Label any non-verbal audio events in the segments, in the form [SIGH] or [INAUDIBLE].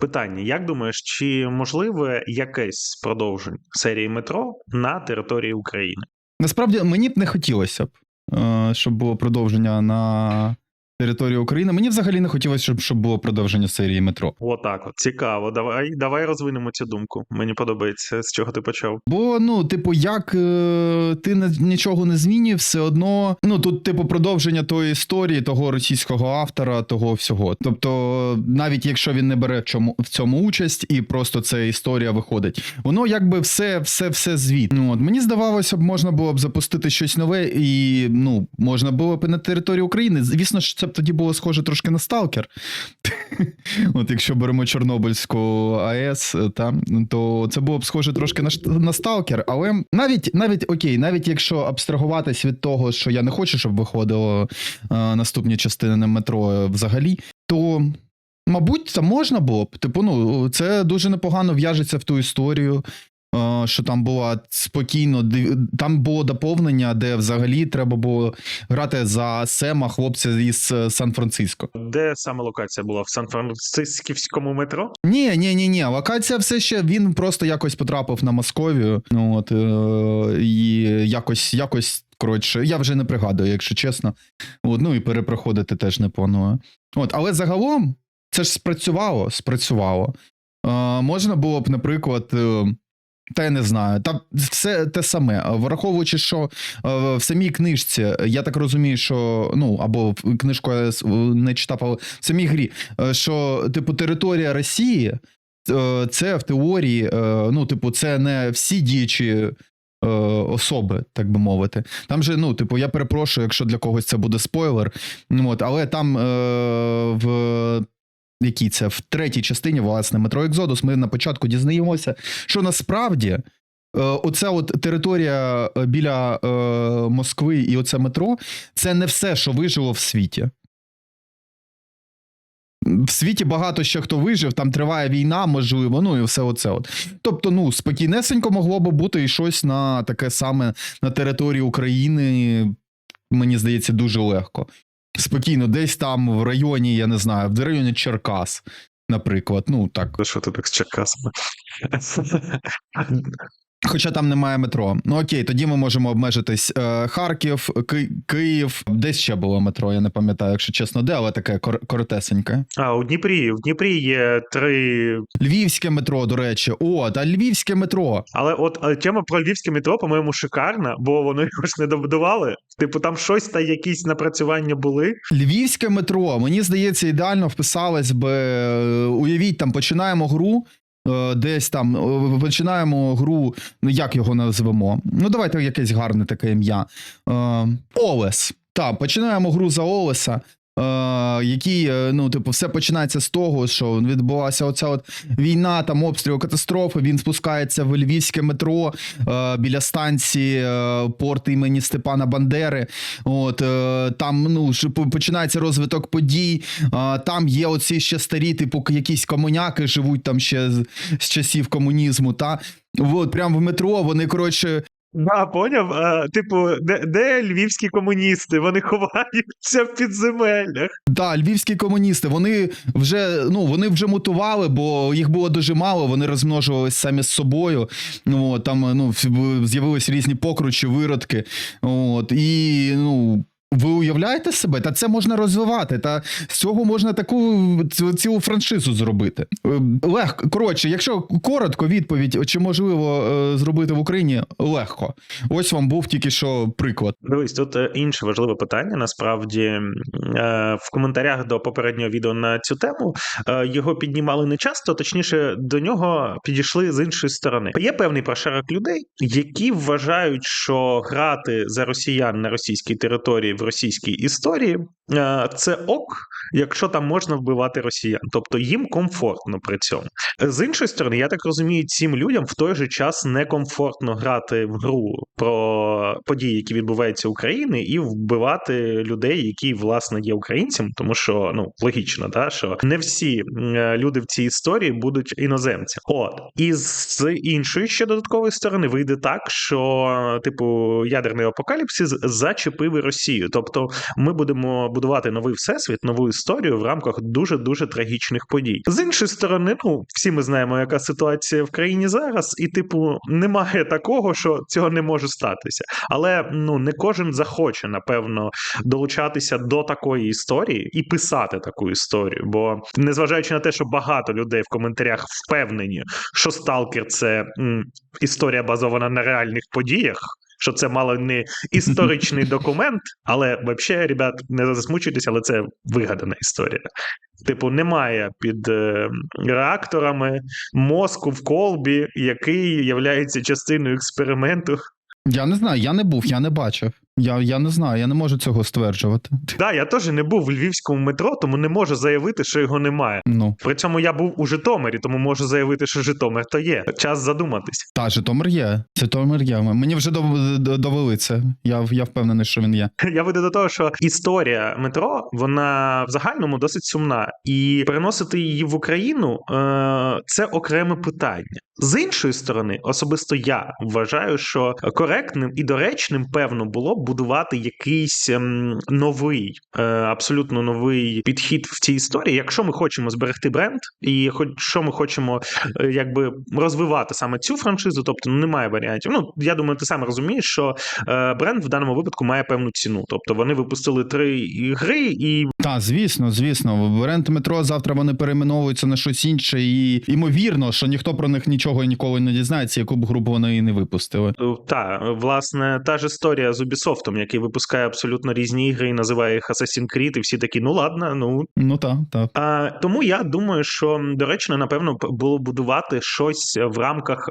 Питання: як думаєш, чи можливе якесь продовження серії метро на території України? Насправді мені б не хотілося б, е, щоб було продовження на території України. Мені взагалі не хотілося, щоб, щоб було продовження серії метро. Отак, от цікаво. Давай, давай розвинемо цю думку. Мені подобається, з чого ти почав. Бо, ну, типу, як е, ти не, нічого не змінюєш, все одно. Ну, тут, типу, продовження тої історії, того російського автора, того всього. Тобто, навіть якщо він не бере в чому в цьому участь, і просто ця історія виходить, воно якби все, все, все звіт. Ну, от мені здавалося б, можна було б запустити щось нове, і ну, можна було б і на території України. Звісно ж, це тоді було схоже трошки на сталкер. [LAUGHS] От якщо беремо Чорнобильську АЕС, е, там то це було б схоже трошки на, на сталкер. Але навіть навіть окей, навіть якщо абстрагуватись від того, що я не хочу, щоб виходило е, наступні частини на метро е, взагалі, то. Мабуть, це можна було б. Типу, ну це дуже непогано в'яжеться в ту історію, що там була спокійно. Там було доповнення, де взагалі треба було грати за Сема, хлопця із е, Сан-Франциско. Де саме локація була? В Сан-Францисківському метро? Ні, ні, ні, ні. Локація все ще він просто якось потрапив на Московію. Ну от е, і якось, якось. Коротше, я вже не пригадую, якщо чесно. От, ну і перепроходити теж не планую. От, але загалом це ж спрацювало, спрацювало. Е, можна було б, наприклад. Е, та я не знаю, та все те саме. Враховуючи, що е, в самій книжці, я так розумію, що ну або книжку я не читав, але в самій грі, е, що типу територія Росії, е, це в теорії, е, ну, типу, це не всі діючі. е, Особи, так би мовити. Там же, ну, типу, я перепрошую, якщо для когось це буде спойлер. Ну, От, але там е, в якій це в третій частині, власне, метро Екзодус, ми на початку дізнаємося, що насправді е, оця от територія е, біля е, Москви і оце метро це не все, що вижило в світі. В світі багато ще хто вижив, там триває війна, можливо, ну і все оце. От. Тобто, ну, спокійнесенько могло би бути і щось на таке саме на території України, мені здається, дуже легко. Спокійно, десь там в районі, я не знаю, в районі Черкас, наприклад. Ну так. Що ти так з Черкасами? [LAUGHS] Хоча там немає метро. Ну окей, тоді ми можемо обмежитись. Е, Харків, Ки- Київ, десь ще було метро, я не пам'ятаю, якщо чесно, де, але таке кор- коротесеньке. А, у Дніпрі. В Дніпрі є три. Львівське метро, до речі. О, та львівське метро. Але от е, тема про львівське метро, по-моєму, шикарна, бо вони якось не добудували. Типу, там щось та якісь напрацювання були. Львівське метро, мені здається, ідеально вписалось би. е, Уявіть, там починаємо гру. Е, Десь там е, починаємо гру, ну як його назвемо? Ну, давайте якесь гарне таке ім'я. Е, Олес. Так, починаємо гру за Олеса. Е, який, е, ну, типу, все починається з того, що відбулася оця от війна, там обстріл, катастрофи. Він спускається в львівське метро е, біля станції порт імені Степана Бандери. От там ну починається розвиток подій. Там є оці ще старі, типу, якісь комуняки живуть там ще з часів комунізму. Та от прямо в метро вони коротше. Да, поняв? А, типу, де, де львівські комуністи? Вони [LAUGHS] ховаються в підземеллях. Да, львівські комуністи, вони вже ну вони вже мутували, бо їх було дуже мало. Вони розмножувалися самі з собою. Ну, там ну з'явились різні покручі, виродки. От і ну. Ви уявляєте себе? Та це можна розвивати. Та з цього можна таку цілу франшизу зробити. Е, Легко. Коротше, якщо коротко відповідь, чи можливо е, зробити в Україні легко. Ось вам був тільки що приклад. Дивись, тут е, інше важливе питання. Насправді в коментарях до попереднього відео на цю тему його піднімали не часто, точніше, до нього підійшли з іншої сторони. Є певний прошарок людей, які вважають, що грати за росіян на російській території в російській історії е, це ок, якщо там можна вбивати росіян, тобто їм комфортно при цьому. З іншої сторони, я так розумію, цим людям в той же час некомфортно грати в гру про події, які відбуваються в Україні, і вбивати людей, які власне є українцями, тому що ну логічно, да, що не всі люди в цій історії будуть іноземцями. От і з іншої ще додаткової сторони вийде так, що типу ядерний апокаліпсис зачепив і Росію, Тобто, ми будемо будувати новий всесвіт, нову історію в рамках дуже дуже трагічних подій. З іншої сторони, ну всі ми знаємо, яка ситуація в країні зараз, і типу немає такого, що цього не може статися. Але ну не кожен захоче, напевно, долучатися до такої історії і писати таку історію. Бо незважаючи на те, що багато людей в коментарях впевнені, що Сталкер це м, історія базована на реальних подіях. Що це мало не історичний [LAUGHS] документ, але взагалі, ребят, не засмучуйтесь, але це вигадана історія. Типу, немає під е, реакторами мозку в колбі, який є частиною експерименту. Я не знаю, я не був, я не бачив. Я, я не знаю, я не можу цього стверджувати. Да, я теж не був в львівському метро, тому не можу заявити, що його немає. Ну, При цьому я був у Житомирі, тому можу заявити, що Житомир то є. Час задуматись. та Житомир є. Житомир є. Мені вже довели це. Я, я впевнений, що він є. [LAUGHS] Я веду до того, що історія метро вона в загальному досить сумна, і переносити її в Україну е- це окреме питання. З іншої сторони, особисто я вважаю, що коректним і доречним, певно, було б будувати якийсь ем, новий, е, абсолютно новий підхід в цій історії. Якщо ми хочемо зберегти бренд, і хоч що ми хочемо е, якби розвивати саме цю франшизу, тобто ну, немає варіантів. Ну я думаю, ти сам розумієш, що е, бренд в даному випадку має певну ціну. Тобто вони випустили три гри, і Та, звісно, звісно. Варіант метро завтра вони перейменовуються на щось інше, і ймовірно, що ніхто про них нічого і ніколи не дізнається, яку б групу вони і не випустили. та власне та ж історія з Ubisoft, який випускає абсолютно різні ігри і називає їх Assassin's Creed, і всі такі, ну ладно, ну Ну так, так. А, тому я думаю, що доречно, напевно, п- було будувати щось в рамках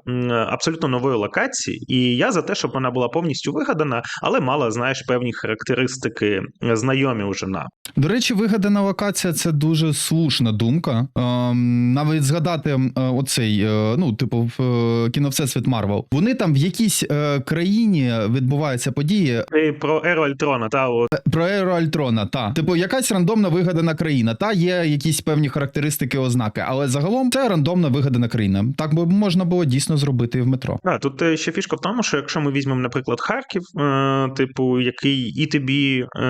абсолютно нової локації, і я за те, щоб вона була повністю вигадана, але мала, знаєш, певні характеристики знайомі уже нам. До речі, вигадана локація це дуже слушна думка. Ем, навіть згадати е, оцей, е, ну, типу, в е, кіно Всесвіт Марвел. Вони там в якійсь країні відбуваються події. Про Еру Альтрона, та от Е, Про Еру Альтрона, та. Типу, якась рандомна вигадана країна. Та є якісь певні характеристики, ознаки, але загалом це рандомна вигадана країна. Так би можна було дійсно зробити і в метро. А, тут е, ще фішка в тому, що якщо ми візьмемо, наприклад, Харків, е, типу, який і тобі е,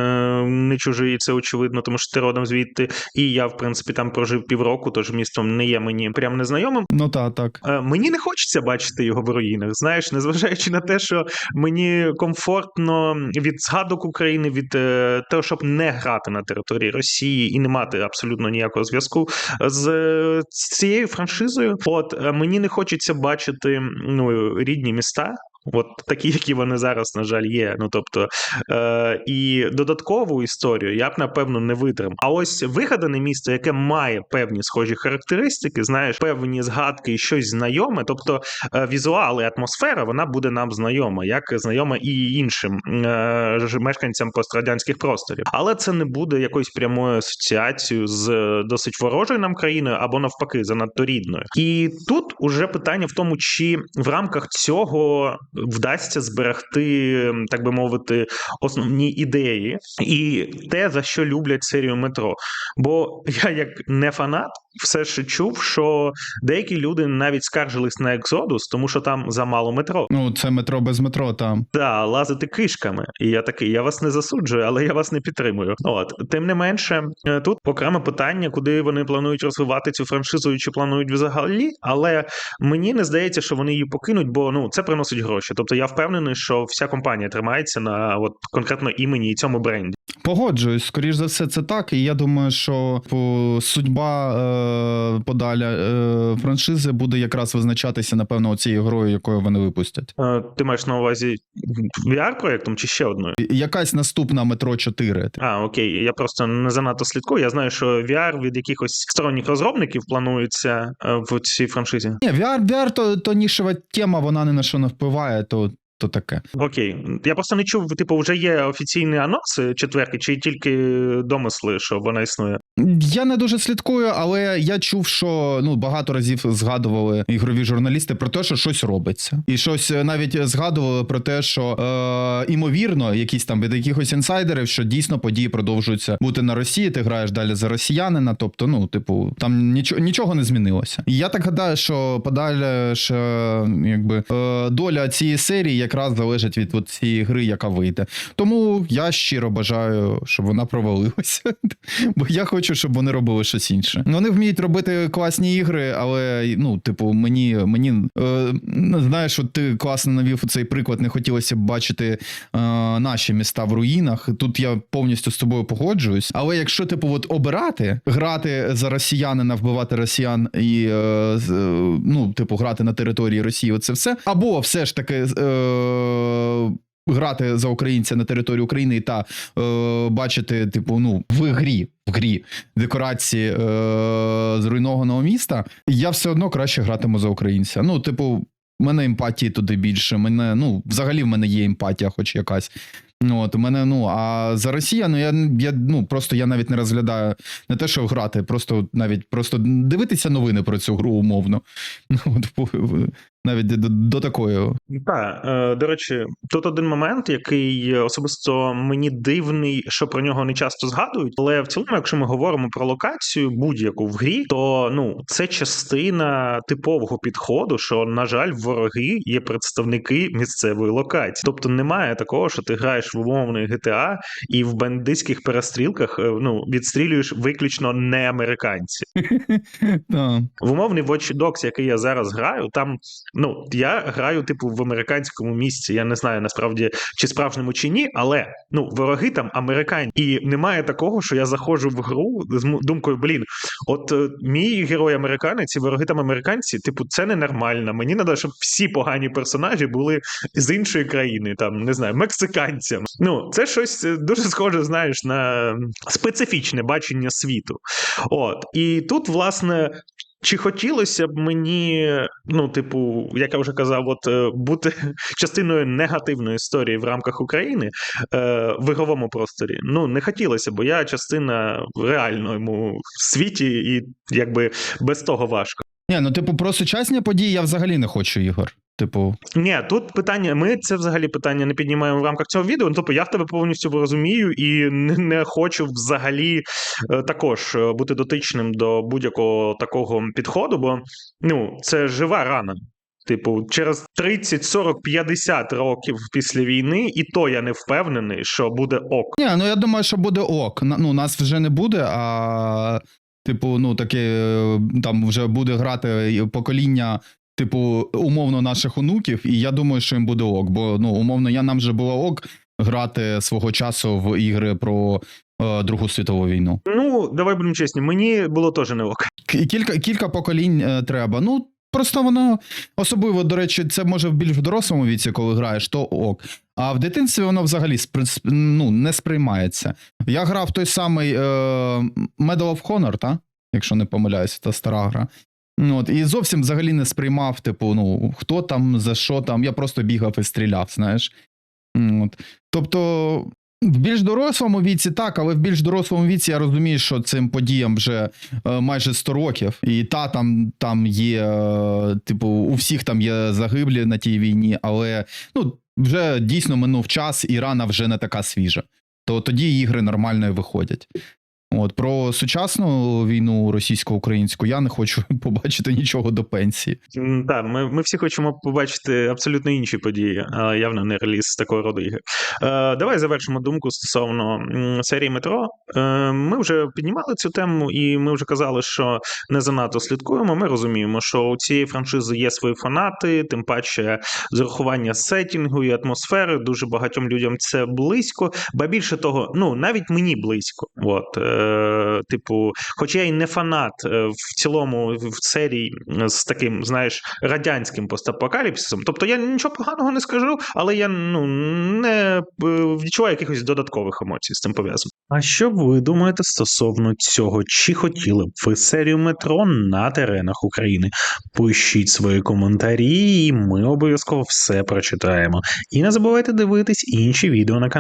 не чужий, це очевидно, тому що ти родом звідти, і я, в принципі, там прожив півроку, тож містом не є мені прям незнайомим. Ну та так. Е, Мені не хочеться бачити його в руїнах. Знаєш, незважаючи на те, що мені комфортно від згадок України, від е, того, щоб не грати на території Росії і не мати абсолютно ніякого зв'язку з е, цією франшизою. От е, мені не хочеться бачити ну, рідні міста. От такі, які вони зараз, на жаль, є. Ну тобто, е, і додаткову історію я б напевно не витримав. А ось вигадане місто, яке має певні схожі характеристики, знаєш, певні згадки і щось знайоме. Тобто е, візуал і атмосфера вона буде нам знайома, як знайома і іншим е, мешканцям пострадянських просторів. Але це не буде якоюсь прямою асоціацією з е, досить ворожою нам країною або навпаки занадто рідною. І тут уже питання в тому, чи в рамках цього вдасться зберегти, так би мовити, основні ідеї і те, за що люблять серію метро. Бо я, як не фанат, все ще чув, що деякі люди навіть скаржились на екзодус, тому що там замало метро. Ну, це метро без метро там. Да, лазити кишками. І я такий, я вас не засуджую, але я вас не підтримую. От тим не менше, е, тут окреме питання, куди вони планують розвивати цю франшизу і чи планують взагалі. Але мені не здається, що вони її покинуть, бо ну це приносить гроші. Тобто я впевнений, що вся компанія тримається на от конкретно імені і цьому бренді. Погоджуюсь, скоріш за все, це так. І я думаю, що судьба е, подаля е, франшизи буде якраз визначатися, напевно, цією грою, якою вони випустять. Е, Ти маєш на увазі VR-проєктом чи ще одною? Якась наступна метро 4. А, окей, я просто не занадто слідкую. Я знаю, що VR від якихось сторонніх розробників планується е, в цій франшизі. Ні, VR, VR то, то нішева тема, вона ні на що не впливає, то, то таке. Окей, я просто не чув, типу, вже є офіційні анонси четверки, чи тільки домисли, що вона існує. Я не дуже слідкую, але я чув, що ну багато разів згадували ігрові журналісти про те, що щось робиться, і щось е, навіть згадували про те, що е, імовірно, якісь там від якихось інсайдерів, що дійсно події продовжуються бути на Росії. Ти граєш далі за росіянина. Тобто, ну, типу, там нічого нічого не змінилося. І я так гадаю, що подалі ж, е, якби е, доля цієї серії, як якраз залежить від цієї гри, яка вийде. Тому я щиро бажаю, щоб вона провалилася. [LAUGHS] Бо я хочу, щоб вони робили щось інше. Вони вміють робити класні ігри, але ну, типу, мені мені е, знаєш, от ти класно навів цей приклад. Не хотілося б бачити е, наші міста в руїнах. Тут я повністю з тобою погоджуюсь. Але якщо типу, от обирати, грати за росіянина, вбивати росіян і е, е, ну, типу, грати на території Росії, оце все, або все ж таки. Е, Грати за українця на території України та е, бачити, типу, ну в грі, в грі декорації е, зруйнованого міста, я все одно краще гратиму за українця. Ну, типу, в мене емпатії туди більше. Мене, ну, взагалі в мене є емпатія, хоч якась. Ну, от мене, ну, а за Росіяну я, я ну просто я навіть не розглядаю не те, що грати, просто навіть просто дивитися новини про цю гру умовно. [LAUGHS] Ну, от, навіть до, до такої. Так, е, до речі, тут один момент, який особисто мені дивний, що про нього не часто згадують. Але в цілому, якщо ми говоримо про локацію будь-яку в грі, то ну це частина типового підходу, що на жаль, вороги є представники місцевої локації. Тобто немає такого, що ти граєш в умовний GTA і в бандитських перестрілках е, ну відстрілюєш виключно не американці. [LAUGHS] В умовний Watch Dogs, який я зараз граю, там ну я граю типу в американському місці. Я не знаю насправді чи справжньому чи ні, але ну вороги там американці, і немає такого, що я заходжу в гру з думкою: блін, от е, мій герой американець, і вороги там американці, типу, це ненормально. Мені треба, щоб всі погані персонажі були з іншої країни, там не знаю, мексиканцям. Ну це щось е, дуже схоже, знаєш, на специфічне бачення світу. От і тут, власне. Чи хотілося б мені, ну, типу, як я вже казав, от е, бути [LAUGHS] частиною негативної історії в рамках України е, в ігровому просторі? Ну, не хотілося, бо я частина в реальному світі, і якби без того важко. Ні, ну типу, про сучасні події я взагалі не хочу ігор. Типу, Ні, тут питання. Ми це взагалі питання не піднімаємо в рамках цього відео. Ну, Тобто я в тебе повністю розумію і не, не хочу взагалі е, також е, бути дотичним до будь-якого такого підходу, бо ну це жива рана. Типу, через 30, 40, 50 років після війни, і то я не впевнений, що буде ок. Ні, ну я думаю, що буде ок. Ну, нас вже не буде, а типу, ну таке е, там вже буде грати покоління, типу, умовно, наших онуків, і я думаю, що їм буде ок. Бо ну, умовно, я нам вже було ок грати свого часу в ігри про е, Другу світову війну. Ну, давай будемо чесні, мені було теж не ок. Кілька, кілька поколінь е, треба. Ну, просто воно особливо, до речі, це може в більш дорослому віці, коли граєш, то ок. А в дитинстві воно взагалі ну, не сприймається. Я грав той самий е, Medal of Honor, та? якщо не помиляюся, та стара гра. Ну, От, і зовсім взагалі не сприймав, типу, ну, хто там, за що там. Я просто бігав і стріляв, знаєш. От. Тобто, в більш дорослому віці так, але в більш дорослому віці я розумію, що цим подіям вже е, майже 100 років. І та там, там є, е, типу, у всіх там є загиблі на тій війні, але ну, вже дійсно минув час, і рана вже не така свіжа. То тоді ігри нормально виходять. От про сучасну війну російсько-українську я не хочу [LAUGHS] побачити нічого до пенсії. Так, ми, ми всі хочемо побачити абсолютно інші події, а явно не реліз такого роду ігор. Е, давай завершимо думку стосовно серії метро. Е, ми вже піднімали цю тему, і ми вже казали, що не занадто слідкуємо. Ми розуміємо, що у цієї франшизи є свої фанати, тим паче з урахування сетінгу і атмосфери. Дуже багатьом людям це близько. Ба більше того, ну навіть мені близько. От, е, типу, хоча я й не фанат е, в цілому в серії з таким, знаєш, радянським постапокаліпсисом. Тобто я нічого поганого не скажу, але я ну не е, відчуваю якихось додаткових емоцій з цим пов'язано. А що ви думаєте стосовно цього? Чи хотіли б ви серію метро на теренах України? Пишіть свої коментарі, і ми обов'язково все прочитаємо. І не забувайте дивитись інші відео на каналі.